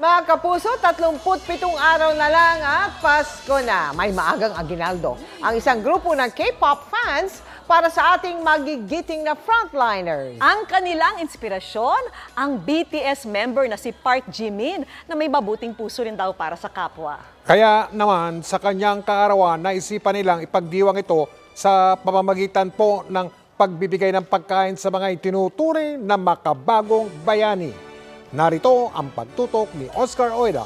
Mga kapuso, 37 araw na lang at Pasko na. May maagang aginaldo ang isang grupo ng K-pop fans para sa ating magigiting na frontliners. Ang kanilang inspirasyon, ang BTS member na si Park Jimin na may mabuting puso rin daw para sa kapwa. Kaya naman sa kanyang kaarawan, naisipan nilang ipagdiwang ito sa pamamagitan po ng pagbibigay ng pagkain sa mga itinuturing na makabagong bayani. Narito ang pagtutok ni Oscar Oida.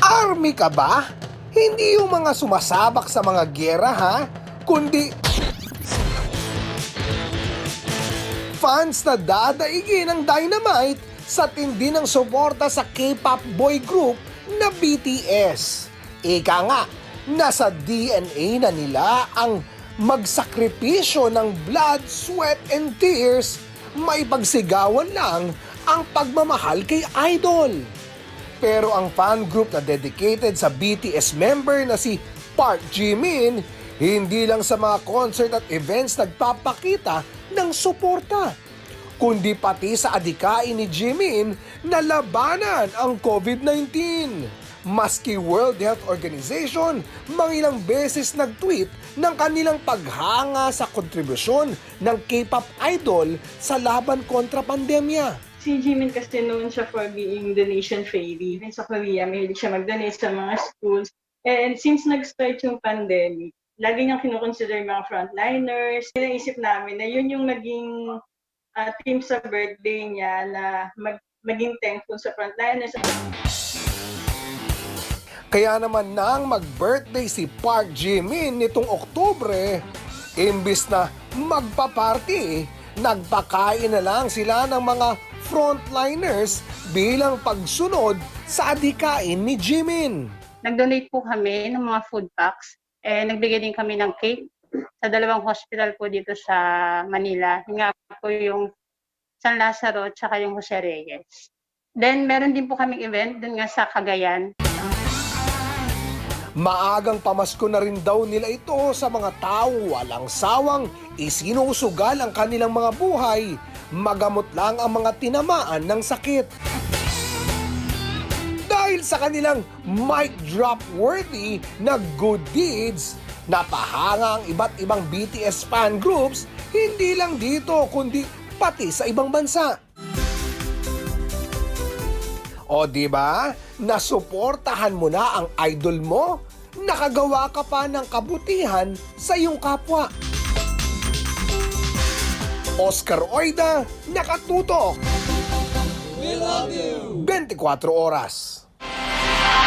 Army ka ba? Hindi yung mga sumasabak sa mga gera ha, kundi fans na dadaigin ng dynamite sa tindi ng suporta sa K-pop boy group na BTS. Ika nga, nasa DNA na nila ang magsakripisyo ng blood, sweat, and tears, maipagsigawan lang ang pagmamahal kay idol. Pero ang fan group na dedicated sa BTS member na si Park Jimin, hindi lang sa mga concert at events nagpapakita ng suporta, kundi pati sa adikain ni Jimin na labanan ang COVID-19. Maski World Health Organization mangilang beses nag-tweet ng kanilang paghanga sa kontribusyon ng K-pop idol sa laban kontra pandemya. Si Jimin kasi known siya for being donation fairy. Even sa Korea, mahilig siya mag-donate sa mga schools. And since nag-start yung pandemic, lagi niyang kinukonsider mga frontliners. Naisip namin na yun yung naging uh, theme sa birthday niya na mag maging thankful sa frontliners. Kaya naman nang mag-birthday si Park Jimin nitong Oktubre, imbis na magpa-party, nagpakain na lang sila ng mga frontliners bilang pagsunod sa adikain ni Jimin. nag-donate po kami ng mga food packs. Eh, nagbigay din kami ng cake sa dalawang hospital po dito sa Manila. Yun nga po yung San Lazaro at saka yung Jose Reyes. Then, meron din po kaming event dun nga sa Cagayan. Maagang pamasko na rin daw nila ito sa mga taong walang sawang isinusugal ang kanilang mga buhay, magamot lang ang mga tinamaan ng sakit. Dahil sa kanilang mic drop worthy na good deeds, napahanga ang iba't ibang BTS fan groups, hindi lang dito kundi pati sa ibang bansa. O di ba? Nasuportahan mo na ang idol mo? Nakagawa ka pa ng kabutihan sa iyong kapwa. Oscar Oida, nakatutok. We love you! 24 oras.